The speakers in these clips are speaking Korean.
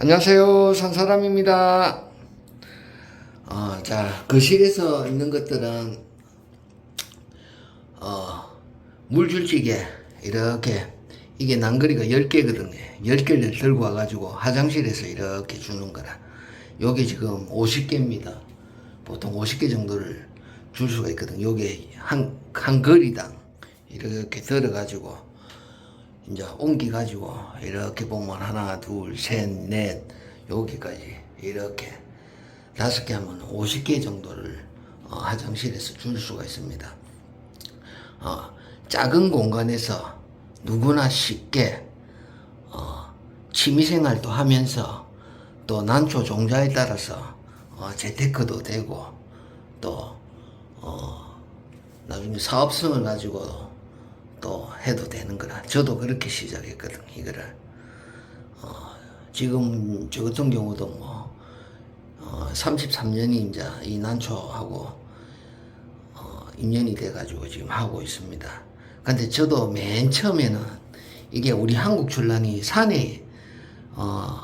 안녕하세요. 산사람입니다. 어, 자, 거실에서 있는 것들은, 어, 물줄지게, 이렇게, 이게 난거리가 10개거든요. 10개를 들고 와가지고 화장실에서 이렇게 주는 거라. 요게 지금 50개입니다. 보통 50개 정도를 줄 수가 있거든. 요게 한, 한 거리당 이렇게 들어가지고, 이제 옮기 가지고 이렇게 보면 하나 둘 셋 넷 여기까지 이렇게 다섯 개 하면 50개 정도를 어, 화장실에서 줄 수가 있습니다. 어, 작은 공간에서 누구나 쉽게 어, 취미생활도 하면서 또 난초 종자에 따라서 어, 재테크도 되고 또 어, 나중에 사업성을 가지고 또 해도 되는 거라. 저도 그렇게 시작했거든, 이거를. 어, 지금 저 같은 경우도 뭐, 어, 33년이 이제 이 난초하고, 어, 인연이 돼가지고 지금 하고 있습니다. 근데 저도 맨 처음에는 이게 우리 한국 출란이 산에, 어,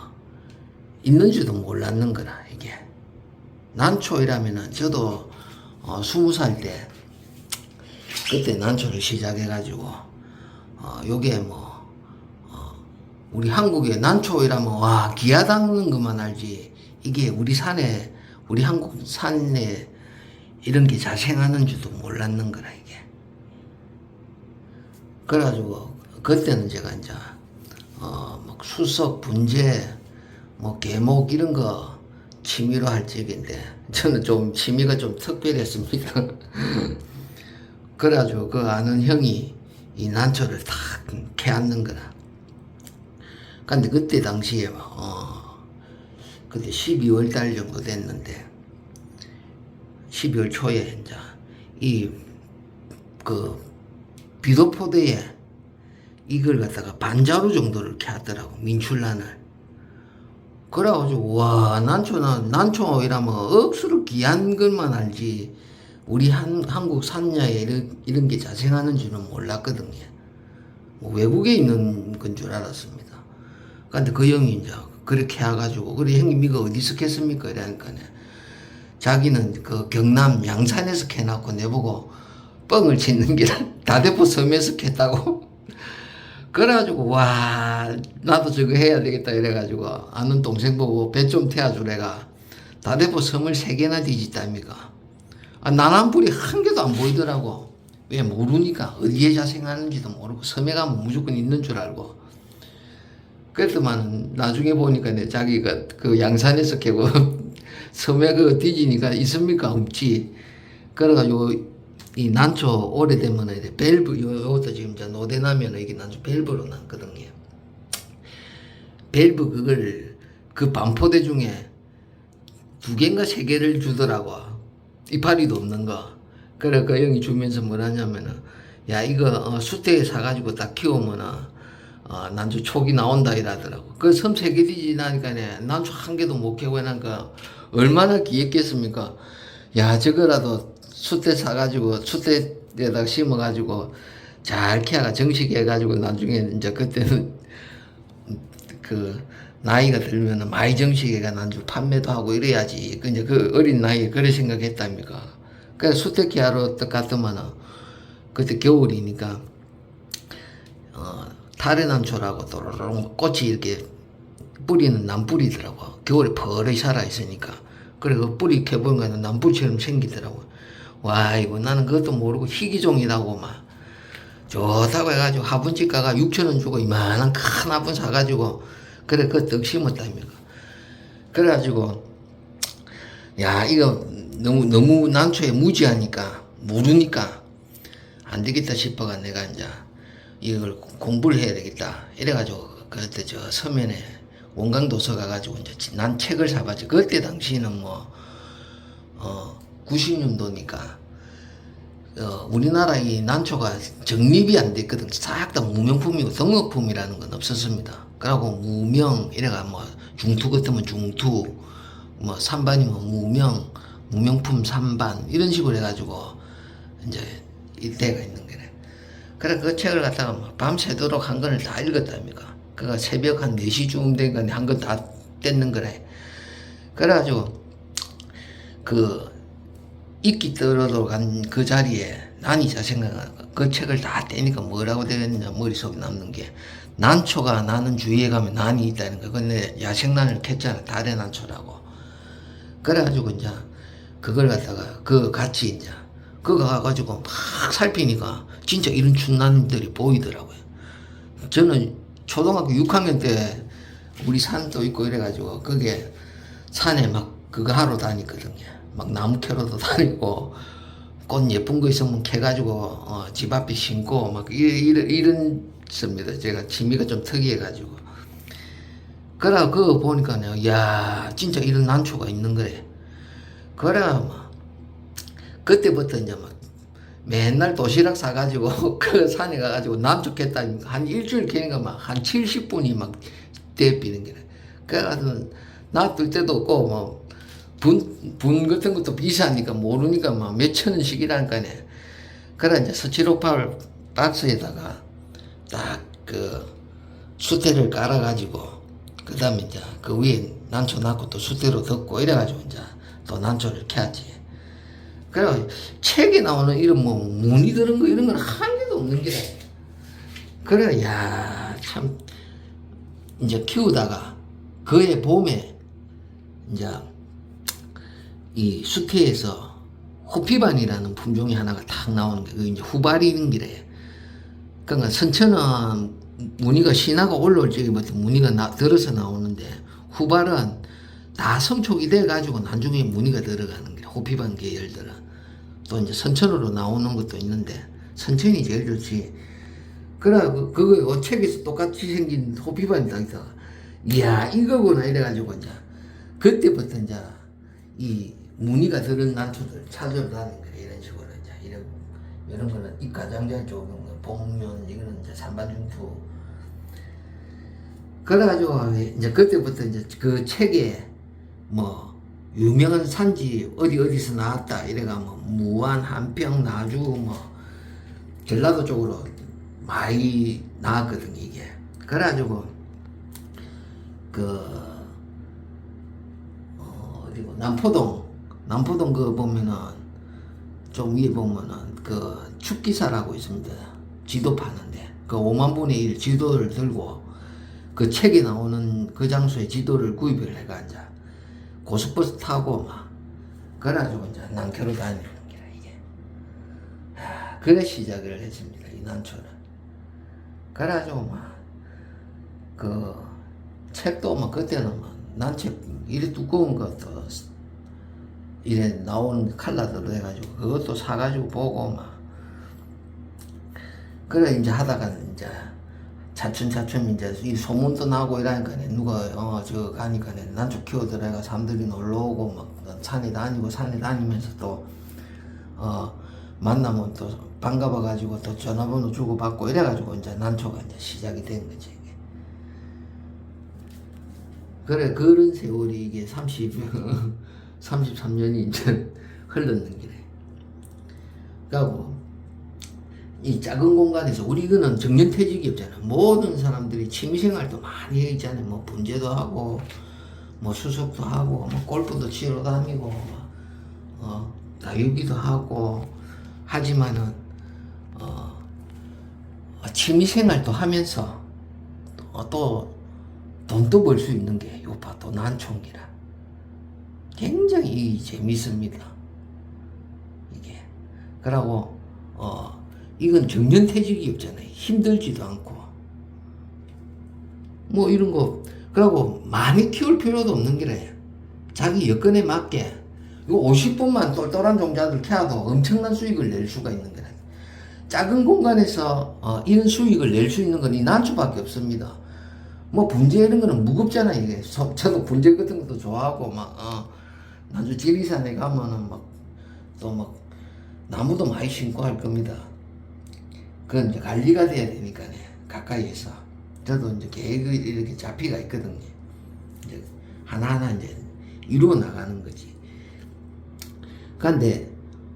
있는 줄도 몰랐는 거라, 이게. 난초이라면은 저도, 어, 스무 살 때, 그때 난초를 시작해가지고 어 요게 뭐 어, 우리 한국에 난초이라면 와 기아 닦는 것만 알지 이게 우리 산에 우리 한국 산에 이런 게 자생하는 줄도 몰랐는 거라 이게 그래가지고 그때는 제가 이제 어막 수석 분재 뭐 계목 이런 거 취미로 할 적인데 저는 좀 취미가 좀 특별했습니다. 그래가지고 그 아는 형이 이 난초를 탁 캐앉는 거라. 근데 그때 당시에 어 그때 12월 달 정도 됐는데 12월 초에 이제 이그 비도포대에 이걸 갖다가 반자루 정도를 캐왔더라고 민출란을. 그래가지고 와 난초나 난초 이라면 억수로 귀한 것만 알지 우리 한, 한국 산야에 이런, 이런 게 자생하는 줄은 몰랐거든요. 뭐 외국에 있는 건 줄 알았습니다. 근데 그 형이 이제 그렇게 해가지고, 그래, 형님 이거 어디서 캤습니까? 이러니까, 자기는 그 경남 양산에서 캐놨고, 내보고 뻥을 치는 게 다대포 섬에서 캤다고. 그래가지고, 와, 나도 저거 해야 되겠다. 이래가지고, 아는 동생 보고 배 좀 태워주래가 다대포 섬을 세 개나 뒤집답니까? 아, 나남불이 한 개도 안 보이더라고. 왜 모르니까 어디에 자생하는지도 모르고 섬에 가면 무조건 있는 줄 알고. 그랬더만 나중에 보니까 내 자기가 그 양산에서 캐고 섬에 그 뒤지니까 있습니까? 없지. 그래가지고 이 난초 오래되면 이제 밸브 요- 요것도 지금 이제 노대 나면 이게 난초 밸브로 났거든요. 밸브 그걸 그 반포대 중에 두 개인가 세 개를 주더라고. 이파리도 없는 거. 그래 그 형이 주면서 뭐라냐면은 야 이거 어, 수태에 사가지고 딱 키우면은 어, 난주 촉이 나온다 이러더라고. 그 섬 세 개 뒤지 나니까네 난주 한 개도 못 캐고 나니까 얼마나 귀했겠습니까? 야 저거라도 수태 사가지고 수태에다 심어가지고 잘 캐가 정식해가지고 나중에 이제 그때는 그 나이가 들면은 많이 정식해가 난주 판매도 하고 이래야지. 그 이제 그 어린 나이에 그래 생각했답니까? 그래서 수태기 하러 딱 갔더만은 그때 겨울이니까 어 달의 난초라고 또로롱 꽃이 이렇게 뿌리는 남뿌리더라고. 겨울에 버릇이 살아 있으니까. 그래 그 뿌리 캐보니까 남뿌리처럼 생기더라고. 와 이거 나는 그것도 모르고 희귀종이라고 막 좋다고 해가지고 화분집 가가 6천 원 주고 이만한 큰 화분 사가지고 그래 그떡 심었답니까 그래가지고 야 이거 너무 너무 난초에 무지하니까 모르니까 안 되겠다 싶어가 내가 이제 이걸 공부를 해야 되겠다 이래가지고 그때 저 서면에 원광도서 가가지고 이제 난 책을 사봤지 그때 당시에는 뭐 어, 90년도니까 어, 우리나라 이 난초가 정립이 안 됐거든. 싹 다 무명품이고 등록품이라는 건 없었습니다. 그러고 무명 이래가 뭐 중투 같으면 중투, 뭐 삼반이면 무명, 무명품 삼반 이런 식으로 해가지고 이제 이때가 있는 거래. 그래 그 책을 갖다가 막 밤새도록 한 권을 다 읽었답니까. 그가 새벽 한 4시쯤 된건 한권 다 뗐는 거래. 그래가지고 그 이끼 떨어져 간그 자리에 난이 자 생각 그 책을 다 떼니까 뭐라고 되겠냐 머릿속에 남는 게 난초가 나는 주위에 가면 난이 있다는 거. 근데 야생난을 캤잖아. 달의 난초라고. 그래가지고 이제 그걸 갖다가 그 같이 이제 그거 가가지고 막 살피니까 진짜 이런 충난들이 보이더라고요. 저는 초등학교 6학년 때 우리 산도 있고 이래가지고 그게 산에 막 그거 하러 다니거든요. 막 나무 캐러도 다니고 꽃 예쁜 거 있으면 캐가지고 어, 집 앞에 심고 막 이- 이런 이런 습니다. 제가 취미가 좀 특이해가지고. 그래 그거 보니까요, 야 진짜 이런 난초가 있는 거래. 그래 막 그때부터 이제 막 맨날 도시락 사가지고 그 산에 가가지고 남쪽했다 한 일주일 캐니까 막 한 70분이 막 대비는 게래. 그래가지고 놔둘 때도 없고 뭐 분, 분 같은 것도 비싸니까 모르니까 막 몇천 원씩이라니까네. 그래 이제 스티로팔 박스에다가 딱 그 수태를 깔아가지고 그 다음에 이제 그 위에 난초 넣고 또 수태로 덮고 이래가지고 이제 또 난초를 켜야지. 그래 책에 나오는 이런 뭐 무늬 들은 거 이런 건 한 개도 없는 게 그래 야참 이제 키우다가 그해 봄에 이제 이 수태에서 호피반이라는 품종이 하나가 딱 나오는 게 그게 이제 후발인 기래. 그러니까 선천은 무늬가 신화가 올라올 적에부터 무늬가 나, 들어서 나오는데 후발은 다 성촉이 돼 가지고 나중에 무늬가 들어가는 게 호피반 계열들은 또 이제 선천으로 나오는 것도 있는데 선천이 제일 좋지. 그래 그 그거 책에서 똑같이 생긴 딱 있어. 이야 이거구나 이래가지고 이제 그때부터 이제 이 무늬가 들은 난초들 찾으러 다니는 거야 이런 식으로 이제 이런 이런 거는 이 가장자리 쪽은 뭐 복면 이거는 이제 산반중투. 그래가지고 이제 그때부터 이제 그 책에 뭐 유명한 산지 어디 어디서 나왔다 이래가 뭐 무안 한평 나주 뭐 전라도 쪽으로 많이 나왔거든 이게. 그래가지고 그 어, 어디고 남포동 남포동 그 보면은 좀 위에 보면은 그 축기사라고 있습니다. 지도 파는데 그 5만 분의 1 지도를 들고 그 책에 나오는 그 장소에 지도를 구입을 해가 이제 고속버스 타고 막 그래가지고 이제 난캐로 다니는 기라 이게 하, 그래 시작을 했습니다 이 난초는 그래가지고 막 그 책도 막 그때는 막 난책 이래 두꺼운 것도 이래 나오는 칼라들로 해가지고 그것도 사가지고 보고 막. 그래 이제 하다가 이제 차츰차츰 이제 이 소문도 나고 이러니까 누가 어저 가니까 난좀 키워들어가 사람들이 놀러 오고 막 산에 다니고 산에 다니면서 또어 만나면 또 반가워 가지고 또 전화번호 주고 받고 이래 가지고 이제 난초가 이제 시작이 된 거지 이게. 그래 그런 세월이 이게 30 33년이 이제 흘렀는 길에. 그하고 이 작은 공간에서 우리 이거는 정년퇴직이 없잖아. 모든 사람들이 취미생활도 많이 해 있잖아요 뭐 분재도 하고 뭐 수석도 하고 뭐 골프도 치러 다니고 뭐, 어 다육이도 하고. 하지만은 어 취미생활도 하면서 또, 또 돈도 벌 수 있는 게 요파 또 난총기라 굉장히 재밌습니다. 이게. 그러고, 어, 이건 정년퇴직이 없잖아요. 힘들지도 않고. 뭐 이런 거. 그러고 많이 키울 필요도 없는 게래. 자기 여건에 맞게. 이거 50분만 똘똘한 종자들 캐도 엄청난 수익을 낼 수가 있는 거래. 작은 공간에서 어, 이런 수익을 낼 수 있는 건 이 난초밖에 없습니다. 뭐 분재 이런 거는 무겁잖아 이게. 소- 저도 분재 같은 것도 좋아하고 막 어, 나주 지리산에 가면은 막또막 나무도 많이 심고 할 겁니다. 그건 이제 관리가 돼야 되니까네 가까이에서 저도 이제 계획이 이렇게 잡히가 있거든요. 이제 하나하나 이제 이루어 나가는 거지. 근데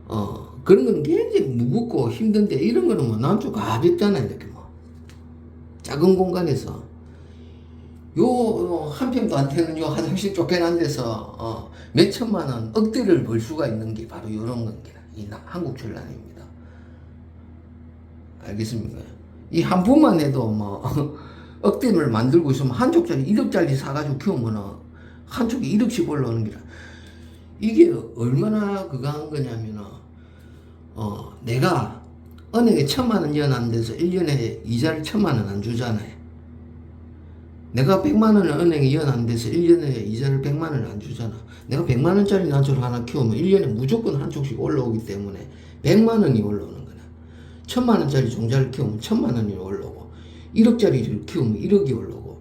어 그런 건 굉장히 무겁고 힘든데 이런 거는 뭐 난좀 가볍잖아요 이렇게 뭐 작은 공간에서 요 한 평도 안 되는 요 화장실 쫓겨난 데서 어, 몇 천만 원 억대를 벌 수가 있는 게 바로 요런 겁니다. 이 나- 한국 전란입니다. 알겠습니까? 이한 분만 해도 뭐 억대를 만들고 있으면 한쪽짜리 1억짜리 사가지고 키우면은 한쪽에 1억씩 올라오는 기라. 이게 얼마나 그거 한 거냐면은 어 내가 은행에 천만 원 연한 데서 1년에 이자를 천만 원 안 주잖아요. 내가 100만 원을 은행에 연한 데서 1년에 이자를 100만 원을 안 주잖아. 내가 100만 원짜리 난초를 하나 키우면 1년에 무조건 한 쪽씩 올라오기 때문에 100만 원이 올라오는 거야. 1000만 원짜리 종자를 키우면 1000만 원이 올라오고 1억짜리를 키우면 1억이 올라오고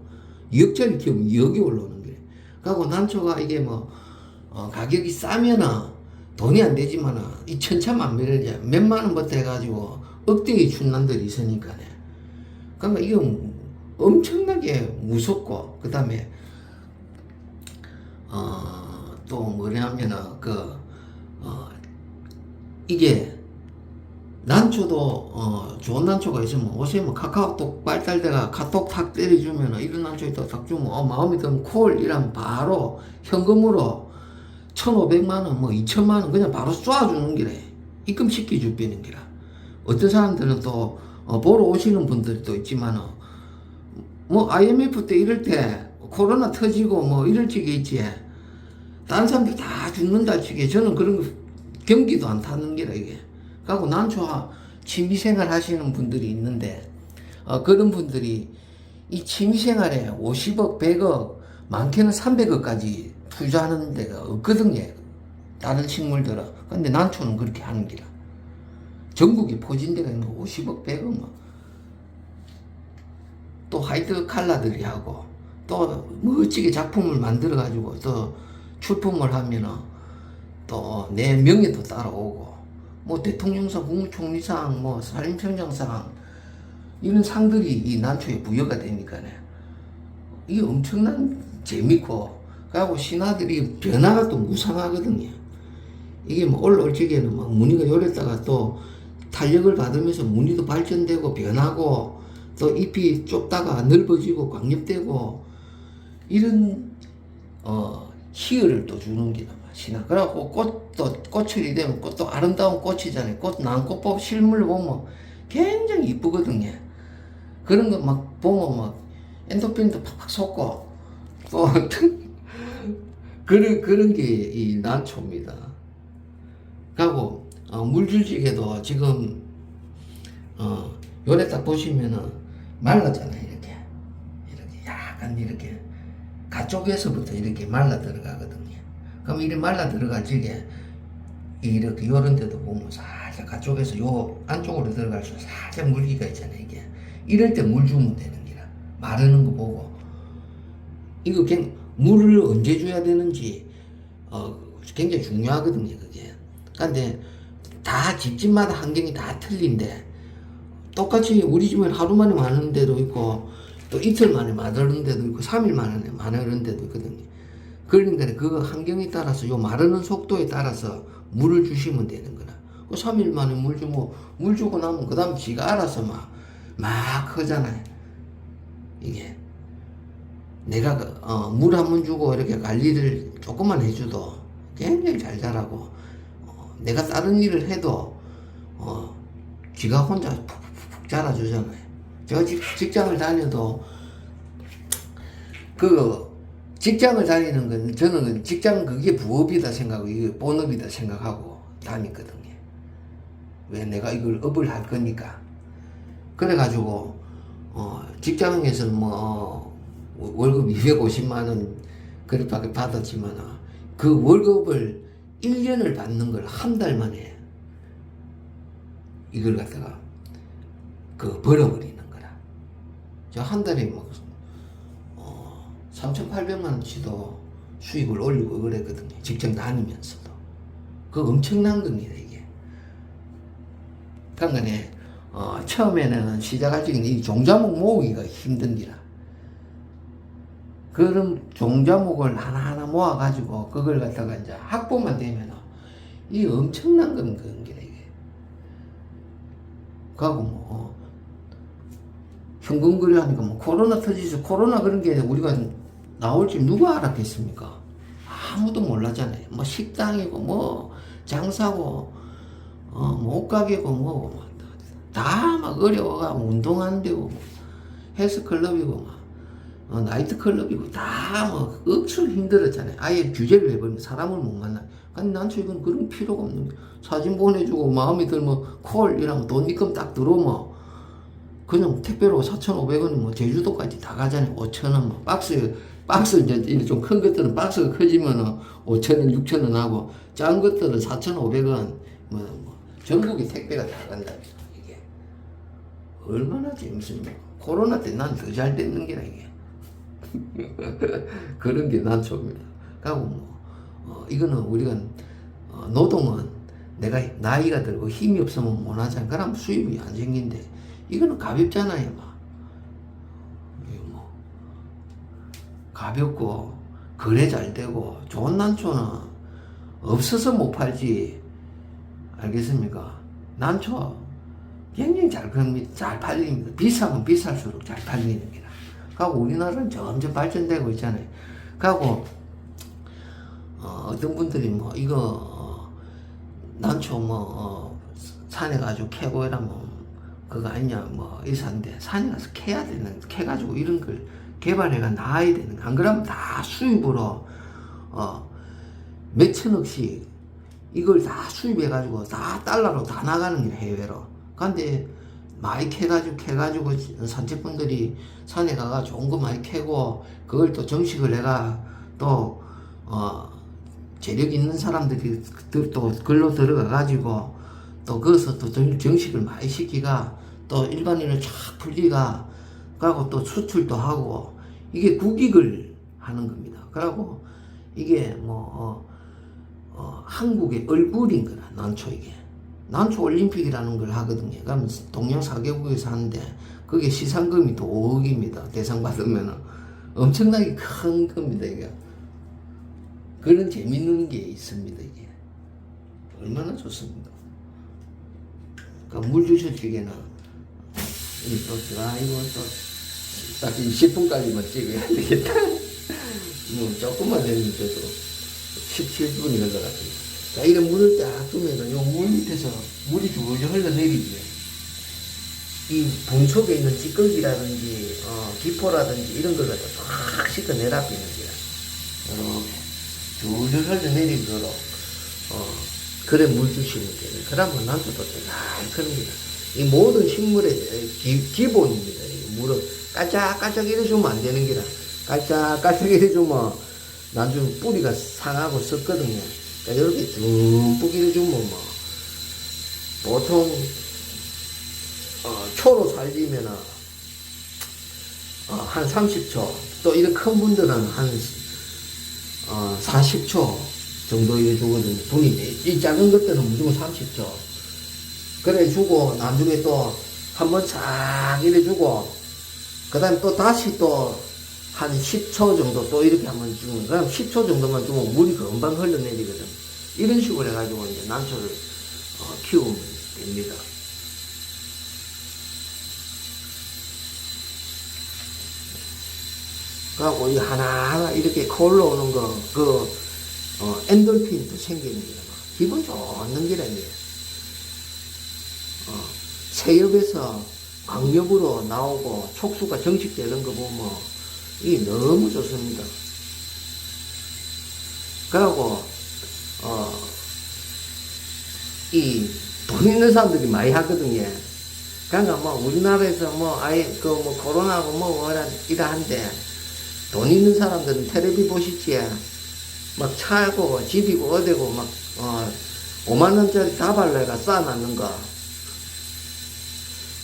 2억짜리 키우면 2억이 올라오는 거야. 그리고 난초가 이게 뭐 어, 가격이 싸면은 돈이 안 되지만은 이 천차만별이야. 몇만 원부터 해가지고 억대의 춘난들이 있으니까네. 그러니까 이게 엄청나게 무섭고 그 다음에 어 또 뭐냐면은 그 어, 이게 난초도 어 좋은 난초가 있으면 요새 뭐 카카오톡 발달돼가 카톡 탁 때려주면 이런 난초 있다 딱 주면 어 마음이 좀콜 이러면 바로 현금으로 1,500만 원, 뭐 2천만 원 그냥 바로 쏴주는 기래. 입금 시켜줄 빼는 기라. 어떤 사람들은 또 어, 보러 오시는 분들도 있지만은 뭐 IMF 때 이럴 때 코로나 터지고 뭐 이럴 적에 있지. 다른 사람들 다 죽는다 치게 저는 그런 거 경기도 안 타는 게라 이게. 그리고 난초와 취미생활 하시는 분들이 있는데 어, 그런 분들이 이 취미생활에 50억, 100억, 많게는 300억까지 투자하는 데가 없거든요. 다른 식물들은. 근데 난초는 그렇게 하는 기라. 전국에 포진대가 있는 거 50억, 100억 뭐. 또 화이트 칼라들이 하고 또 멋지게 작품을 만들어 가지고 또 출품을 하면은 또 내 명예도 따라오고 뭐 대통령상, 국무총리상, 뭐 산림청장상 이런 상들이 이 난초에 부여가 되니까네 이게 엄청난 재밌고 그리고 신하들이 변화가 또 무상하거든요. 이게 뭐 올라올 적에는 막 무늬가 요랬다가 또 탄력을 받으면서 무늬도 발전되고 변하고 또 잎이 좁다가 넓어지고 광엽되고 이런 어 희열을 또 주는 게다 신화. 그래갖고 꽃도 꽃철이 되면 꽃도 아름다운 꽃이잖아요. 꽃 난꽃법 실물 보면 굉장히 이쁘거든요. 그런 거 막 보면 막 엔도핀도 팍팍 솟고 또 그런 그런 게 이 난초입니다. 그리고 어, 물줄지게도 지금 어 요래 딱 보시면은 말랐잖아요 이렇게. 이렇게 약간 이렇게 가쪽에서부터 이렇게 말라 들어가거든요. 그럼 이렇게 말라 들어가지게 이렇게 요런 데도 보면 살짝 가쪽에서 요 안쪽으로 들어갈수록 살짝 물기가 있잖아요 이게. 이럴 때 물 주면 되는 기라. 마르는 거 보고. 이거 그냥 물을 언제 줘야 되는지 어 굉장히 중요하거든요 그게. 근데 다 집집마다 환경이 다 틀린데 똑같이 우리 집은 하루 만에 마르는 데도 있고 또 이틀 만에 마르는 데도 있고 3일 만에 마르는 데도 있거든요. 그러니까 그 환경에 따라서 요 마르는 속도에 따라서 물을 주시면 되는 거라 그 3일 만에 물 주고 물 주고 나면 그 다음 지가 알아서 막 막 크잖아요. 이게. 내가 어, 물 한 번 주고 이렇게 관리를 조금만 해줘도 굉장히 잘 자라고 어, 내가 다른 일을 해도 어, 지가 혼자 푹 푹푹 자라주잖아요. 제가 직, 직장을 다녀도 그 직장을 다니는 건 저는 직장 그게 부업이다 생각하고 이게 본업이다 생각하고 다니거든요. 왜 내가 이걸 업을 할 거니까. 그래가지고 어, 직장에서는 뭐 어, 월급 250만 원 그릇밖에 받았지만 그 월급을 1년을 받는 걸 한 달 만에 이걸 갖다가 그 벌어버리는 거라. 저 한 달에 뭐 어, 3,800만 원치도 수입을 올리고 그랬거든요. 직장 다니면서도. 그 엄청난 겁니다, 이게. 그러니까 어, 처음에는 시작할 적에 이 종자목 모으기가 힘든디라. 그런 종자목을 하나하나 모아가지고 그걸 갖다가 이제 확보만 되면 이 엄청난 게 이게. 그하고 뭐 흥건거려 하니까 뭐 코로나 터지서 코로나 그런 게 우리가 나올 줄 누가 알았겠습니까? 아무도 몰랐잖아요. 뭐 식당이고 뭐 장사고 어뭐 옷가게고 뭐고 다 막 어려워가 운동하는 데고 뭐 헬스클럽이고 막 어, 나이트클럽이고 다뭐 억수로 힘들었잖아요. 아예 규제를 해버리면 사람을 못 만나. 아니 난 지금 그런 필요가 없는 게 사진 보내주고 마음에 들면 콜 이러면 돈 입금 딱 들어오면 그냥 택배로 4,500원이 뭐 제주도까지 다 가잖아요. 5,000원 뭐 박스 박스 이제 좀 큰 것들은 박스가 커지면은 5,000원, 6,000원 하고 작은 것들은 4,500원 뭐, 뭐 전국에 택배가 다 간다. 이게 얼마나 재밌습니까? 코로나 때 난 더 잘 됐는 게라 이게. 그런 게 난 좋습니다. 그리고 뭐 어, 이거는 우리가 어, 노동은 내가 나이가 들고 힘이 없으면 못 하잖아. 그럼 수입이 안 생긴데 이거는 가볍잖아요, 막. 이거 뭐 가볍고 거래 잘 되고 좋은 난초는 없어서 못 팔지. 알겠습니까? 난초 굉장히 잘 겁니다. 잘 팔립니다. 비싸면 비쌀수록 잘 팔리는 겁니다. 그리고 우리나라는 점점 발전되고 있잖아요. 그리고 어, 어떤 분들이 뭐 이거 어, 난초 뭐 어, 산에 가지고 캐고 이러면 그거 아니냐 뭐 이사인데 산에 가서 캐야 되는 캐가지고 이런 걸 개발해가 나와야 되는 거. 안 그러면 다 수입으로 어 몇천억씩 이걸 다 수입해가지고 다 달러로 다 나가는 게 해외로. 근데 많이 캐가지고 캐가지고 산책분들이 산에 가가 좋은 거 많이 캐고 그걸 또 정식을 해가 또 어, 재력 있는 사람들이 그- 또 글로 들어가 가지고 또 거기서 또 정- 정식을 많이 시키가 또 일반인을 쫙 풀리가 그하고 또 수출도 하고 이게 국익을 하는 겁니다. 그러고 이게 뭐 어, 어, 한국의 얼굴인 거라 난초 이게 난초 올림픽이라는 걸 하거든요. 그러면 동양 4개국에서 하는데 그게 시상금이 또 5억입니다. 대상 받으면 엄청나게 큰 겁니다 이게. 그런 재밌는 게 있습니다 이게. 얼마나 좋습니다. 그러니까 물 주실 적에는 이또 아이고 또 딱 20분까지만 찍어야 되겠다. 뭐 조금만 됐는데도 17분이 흘러갔습니다. 자, 이런 물을 딱 두면은 요물 밑에서 물이 줄줄 흘러내리지. 이 분속에 있는 찌꺼기라든지, 어, 기포라든지 이런 걸 갖다 쫙 씻어 내라 비는 거야. 이렇게 줄줄 흘러내리도록, 어, 그래 물 주시면 돼요. 그러면 난초도 잘 크릅니다. 이 모든 식물의 기, 기본입니다. 이 물은 깔짝깔짝 이래주면 안 되는 기라. 깔짝깔짝 이래주면 나중에 뿌리가 상하고 썩거든요. 그러니까 이렇게 듬뿍 이래주면 뭐, 보통, 어, 초로 살리면은, 어, 한 30초, 또 이런 큰 분들은 한, 어, 40초 정도 이래주거든요. 분이, 이 작은 것들은 무조건 30초. 그래 주고, 나중에 또, 한 번 싹 이래 주고, 그 다음에 또 다시 또, 한 10초 정도 또 이렇게 한번 주면, 그럼 10초 정도만 주면 물이 금방 흘러내리거든. 이런 식으로 해가지고 이제 난초를 어, 키우면 됩니다. 그하고 이 하나하나 이렇게 걸러 오는 거, 그, 어, 엔돌핀도 생기는 거야. 기분 좋는 이게. 어, 새엽에서 광엽으로 나오고 촉수가 정식되는 거 보면 이게 너무 좋습니다. 그리고 어, 이 돈 있는 사람들이 많이 하거든요. 그러니까 뭐 우리나라에서 뭐 아예 그 뭐 코로나고 뭐 뭐라 이러한데 돈 있는 사람들은 텔레비 보시지에 막 차고 집이고 어디고 막 어, 5만 원짜리 다발레가 쌓아놨는 거.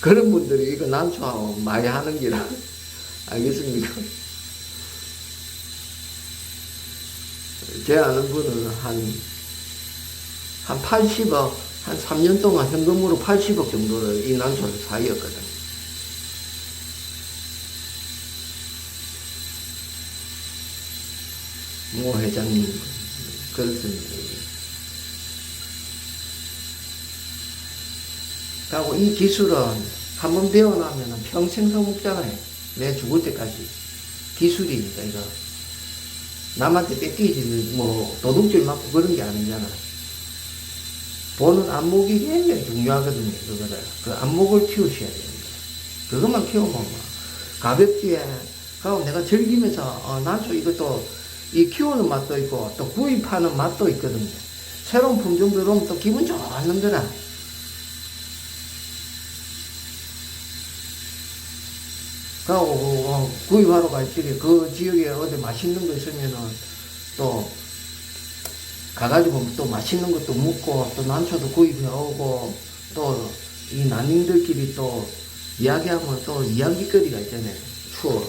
그런 분들이 이거 난초하고 많이 하는 기라. 알겠습니까? 제 아는 분은 한, 한 80억, 한 3년 동안 현금으로 80억 정도를 이 난초를 사이었거든. 모 회장님, 그렇습니다. 하고 이 기술은 한 번 배워나면 평생 써먹잖아요. 내 죽을 때까지. 기술이니까, 이거. 남한테 뺏기지, 뭐, 도둑질 맞고 그런 게 아니잖아. 보는 안목이 굉장히 중요하거든요, 그거를. 그 안목을 키우셔야 됩니다. 그것만 키우면 뭐, 가볍게, 그리고 내가 즐기면서, 어, 난초 이것도, 이 키우는 맛도 있고, 또 구입하는 맛도 있거든요. 새로운 품종 들어오면 또 기분 좋았는데라. 그하고 어, 구입하러 갈 적에 그 지역에 어디 맛있는 거 있으면은 또 가가지고 또 맛있는 것도 묻고 또 난초도 구입해 오고 또 이 난인들끼리 또 이야기하면 또 이야기거리가 있잖아요. 추억.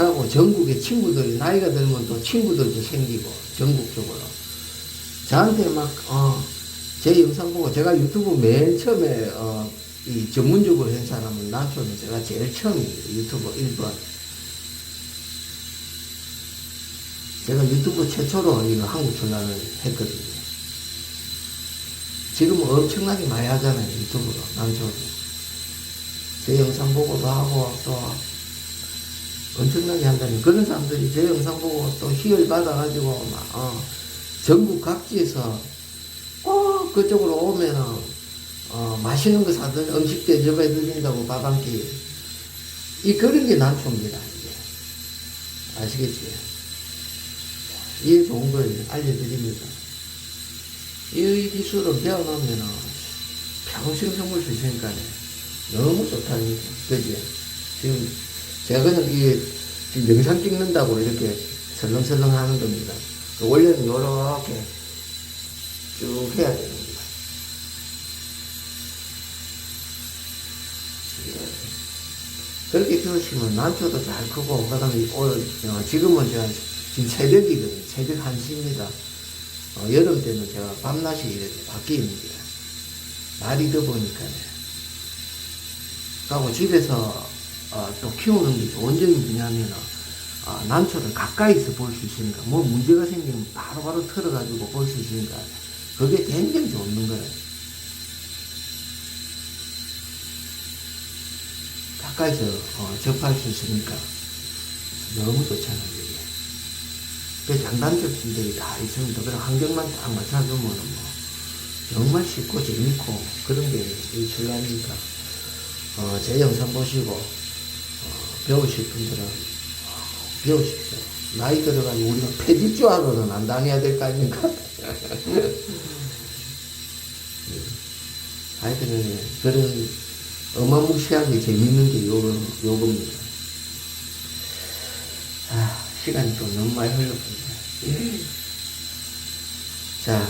그하고 전국에 친구들이 나이가 들면 또 친구들도 생기고 전국적으로. 저한테 막어제 영상 보고 제가 유튜브 맨 처음에 어 이 전문적으로 한 사람은 난초는 제가 제일 처음이에요 유튜브 1번. 제가 유튜브 최초로 이거 한국 전화를 했거든요. 지금은 엄청나게 많이 하잖아요 유튜브로 난초도 제 영상 보고도 하고 또 엄청나게 한다니 그런 사람들이 제 영상 보고 또 희열 받아가지고 막 어, 전국 각지에서 꼭 그쪽으로 오면은 어, 맛있는 거 사든 음식 대접해 드린다고 밥 한 끼. 이 그런 게 난초입니다. 이게. 아시겠지? 이게 좋은 걸 알려드립니다. 이 기술을 배워놓으면 평생 숨을 수 있으니까 너무 좋다니까. 그지? 지금 제가 그냥 이게 지금 영상 찍는다고 이렇게 설렁설렁 하는 겁니다. 원래는 요렇게 쭉 해야 됩니다. 그렇게 키우시면 난초도 잘 크고, 그 다음에 올, 어, 지금은 제가 지금 새벽이거든요. 새벽 1시입니다. 어, 여름 때는 제가 밤낮이 이렇게 바뀝니다. 날이 더우니까요. 그리고 집에서 어, 또 키우는 게 점이 뭐냐면, 어, 난초를 가까이서 볼 수 있으니까, 뭐 문제가 생기면 바로바로 털어가지고 볼 수 있으니까, 그게 굉장히 좋은 거예요. 가까이서 어, 접할 수 있으니까 너무 좋잖아요, 이게. 그 장단점들이 다 있습니다. 그런 환경만 딱 맞춰주면 뭐, 정말 쉽고 재밌고 그런 게 이 출라니까, 어, 제 영상 보시고, 어, 배우실 분들은 어, 배우십시오. 나이 들어가지고 우리가 폐지조합으로는 안 다녀야 될 거 아닙니까? 하여튼, 그런 어마무시하게 재밌는 게 요, 요겁니다. 아, 시간이 또 너무 많이 흘렀군요. 자,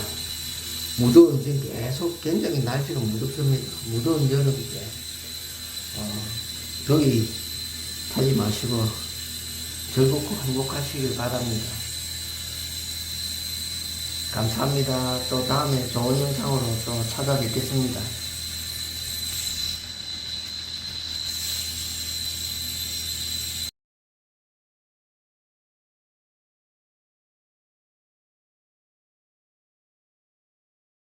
무더운 지금 계속 굉장히 날씨가 무덥습니다. 무더운 여름인데, 어, 더위 타지 마시고 즐겁고 행복하시길 바랍니다. 감사합니다. 또 다음에 좋은 영상으로 또 찾아뵙겠습니다.